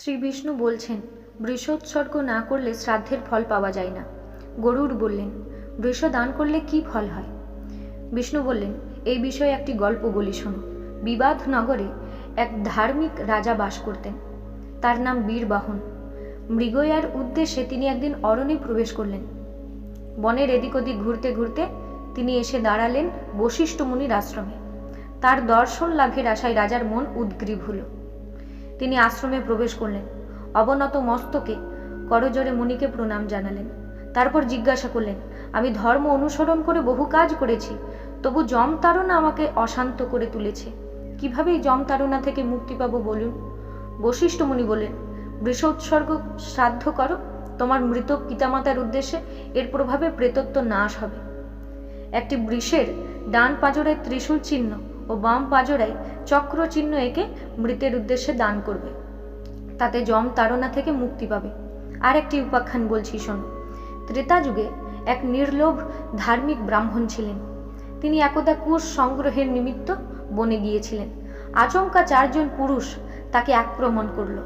শ্রী বিষ্ণু বলছেন, বৃষোৎসর্গ না করলে শ্রাদ্ধের ফল পাওয়া যায় না। গরুর বললেন, বৃষ দান করলে কি ফল হয়? বিষ্ণু বললেন, এই বিষয়ে একটি গল্প বলি শোনো। বিবাদ নগরে এক ধার্মিক রাজা বাস করতেন। তার নাম বীরবাহন। মৃগয়ার উদ্দেশ্যে তিনি একদিন অরণ্যে প্রবেশ করলেন। বনের এদিক ওদিক ঘুরতে ঘুরতে তিনি এসে দাঁড়ালেন বশিষ্ঠ মুনির আশ্রমে। তার দর্শন লাভের আশায় রাজার মন উদ্গ্রীব হল। তিনি আশ্রমে প্রবেশ করলেন। অবনত মস্তকে করজোরে মুনিকে প্রণাম জানালেন। তারপর জিজ্ঞাসা করলেন, আমি ধর্ম অনুসরণ করে বহু কাজ করেছি, তবু জম তাড়না আমাকে অশান্ত করে তুলেছে। কীভাবে এই জম তাড়না থেকে মুক্তি পাবো বলুন? বশিষ্ঠ মুনি বললেন বৃষ উৎসর্গ শ্রাদ্ধ করো, তোমার মৃত পিতামাতার উদ্দেশ্যে এর প্রভাবে প্রেতত্ব নাশ হবে। একটি বৃষের ডান পাজরায় ত্রিশূল চিহ্ন ও বাম পাজরায় চক্র চিহ্ন এঁকে মৃতের উদ্দেশ্যে দান করবে। তাতে জম তাড়না থেকে মুক্তি পাবে। আর একটি উপাখ্যান বলছি, শোনো। ত্রেতা যুগে এক নির্লোভ ধার্মিক ব্রাহ্মণ ছিলেন। তিনি একদা কুশ সংগ্রহের নিমিত্ত বনে গিয়েছিলেন। আচমকা চারজন পুরুষ তাকে আক্রমণ করল।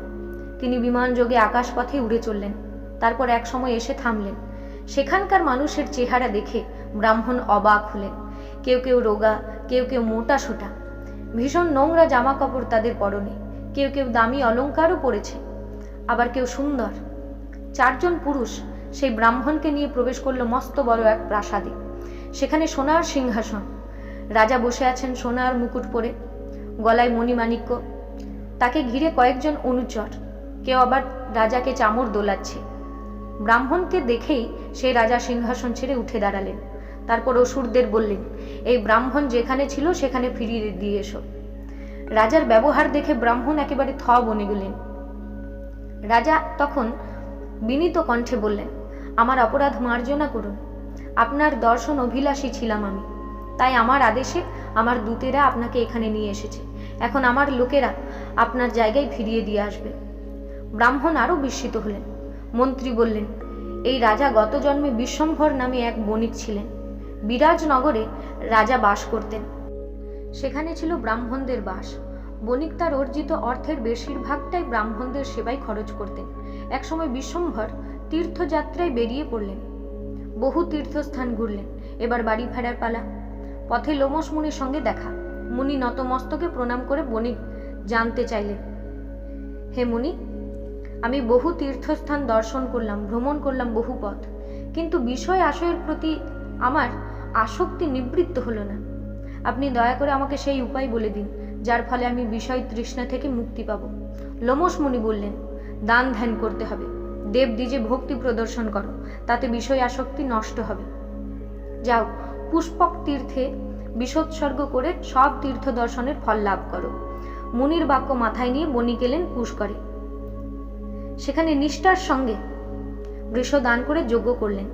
তিনি বিমানযোগে আকাশপথে উড়ে চললেন। তারপর এক সময় এসে থামলেন। সেখানকার মানুষের চেহারা দেখে ব্রাহ্মণ অবাক হলেন। কেউ কেউ রোগা, কেউ কেউ মোটা সোটা। ভীষণ নোংরা জামা কাপড় তাদের পরনে। কেউ কেউ দামি অলংকারও পরেছে। আবার কেউ সুন্দর। চারজন পুরুষ সেই ব্রাহ্মণকে নিয়ে প্রবেশ করল মস্ত বড় এক প্রাসাদে। সেখানে সোনার সিংহাসন। রাজা বসে আছেন সোনার মুকুট পরে। গলায় মণিমাণিক্য। তাকে ঘিরে কয়েকজন অনুচর। কেউ আবার রাজাকে চামর দোলাচ্ছে। ব্রাহ্মণকে দেখেই সেই রাজা সিংহাসন ছেড়ে উঠে দাঁড়ালেন। তারপর অসুরদের বললেন, এই ব্রাহ্মণ যেখানে ছিল, সেখানে ফিরিয়ে দিয়ে এসো। রাজার ব্যবহার দেখে ব্রাহ্মণ একেবারে থ বনে গেলেন। রাজা তখন বিনীত কণ্ঠে বললেন, আমার অপরাধ মার্জনা করুন। আপনার দর্শন অভিলাষী ছিলাম আমি। তাই আমার আদেশে আমার দূতেরা আপনাকে এখানে নিয়ে এসেছে। এখন আমার লোকেরা আপনার জায়গায় ফিরিয়ে দিয়ে আসবে। ব্রাহ্মণ আরও বিস্মিত হলেন। মন্ত্রী বললেন, এই রাজা গত জন্মে বিশ্বম্ভর নামে এক বণিক ছিলেন। বিরাজনগরে রাজা বাস করতেন। সেখানে ছিল ব্রাহ্মণদের বাস। বণিক তার অর্জিত অর্থের বেশিরভাগটাই ব্রাহ্মণদের সেবায় খরচ করতেন। একসময় বিশ্বম্ভর তীর্থযাত্রায় বেরিয়ে পড়লেন। বহু তীর্থস্থান ঘুরলেন। এবার বাড়ি ফেরার পালা। পথে লোমস মুনির সঙ্গে দেখা। মুনি নতমস্তকে প্রণাম করে বণিক জানতে চাইলেন, হে মুনি, আমি বহু তীর্থস্থান দর্শন করলাম, ভ্রমণ করলাম বহু পথ। কিন্তু বিষয় আশয়ের প্রতি আমার আসক্তি নিবৃত্ত হলো না। আপনি দয়া করে আমাকে সেই উপায় বলে দিন, যার ফলে আমি বিষয় তৃষ্ণা থেকে মুক্তি পাব। লোমস মুনি বললেন, দান ধ্যান করতে হবে। দেব দ্বিজে ভক্তি প্রদর্শন করো, তাতে বিষয় আসক্তি নষ্ট হবে। যাও, পুষ্পক তীর্থে বিষোৎসর্গ করে সব তীর্থ দর্শনের ফল লাভ করো। মুনির বাক্য মাথায় নিয়ে বনি গেলেন পুষ্করে সেখানে নিষ্ঠার সঙ্গে বৃষ দান করে যজ্ঞ করলেন।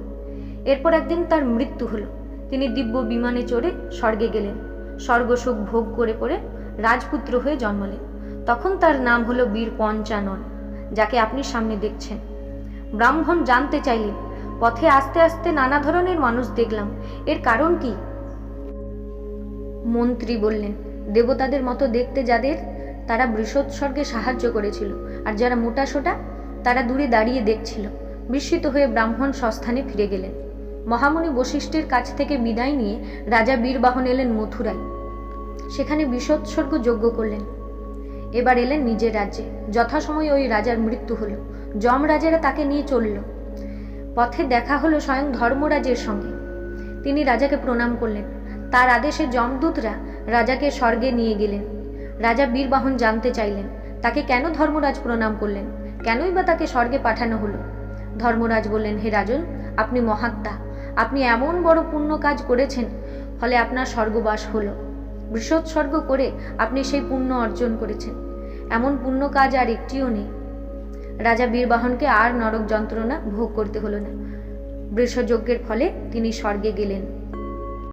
এরপর একদিন তার মৃত্যু হলো। তিনি দিব্য বিমানে চড়ে স্বর্গে গেলেন। স্বর্গসুখ ভোগ করে করে রাজপুত্র হয়ে জন্মালেন তখন তার নাম হলো বীর পঞ্চানন, যাকে আপনি সামনে দেখছেন। ব্রাহ্মণ জানতে চাইলেন, পথে আস্তে আস্তে নানা ধরনের মানুষ দেখলাম। এর কারণ কি? মন্ত্রী বললেন, দেবতাদের মতো দেখতে যাদের, তারা বৃষোৎসর্গে সাহায্য করেছিল, আর যারা মোটা সোটা, তারা দূরে দাঁড়িয়ে দেখছিল। বিস্মিত হয়ে ব্রাহ্মণ সস্থানে ফিরে গেলেন। মহামুনি বশিষ্ঠের কাছ থেকে বিদায় নিয়ে রাজা বীরবাহন এলেন মথুরায়। সেখানে বিষোৎসর্গ যজ্ঞ করলেন। এবার এলেন নিজের রাজ্যে। যথাসময়ে ওই রাজার মৃত্যু হলো। যমরাজেরা তাকে নিয়ে চলল। পথে দেখা হলো স্বয়ং ধর্মরাজের সঙ্গে। তিনি রাজাকে প্রণাম করলেন। তার আদেশে যমদূতরা রাজাকে স্বর্গে নিয়ে গেলেন। রাজা বীরবাহন জানতে চাইলেন, তাকে কেন ধর্মরাজ প্রণাম করলেন? কেনই বা তাকে স্বর্গে পাঠানো হলো? ধর্মরাজ বললেন, হে রাজন, আপনি মহাত্মা। আপনি এমন বড় পুণ্য কাজ করেছেন, ফলে আপনার স্বর্গবাস হলো। বৃষোৎসর্গ করে আপনি সেই পুণ্য অর্জন করেছেন। এমন পুণ্য কাজ আর একটিও নেই। রাজা বীরবাহনকে আর নরক যন্ত্রণা ভোগ করতে হলো না। বৃষযজ্ঞের ফলে তিনি স্বর্গে গেলেন।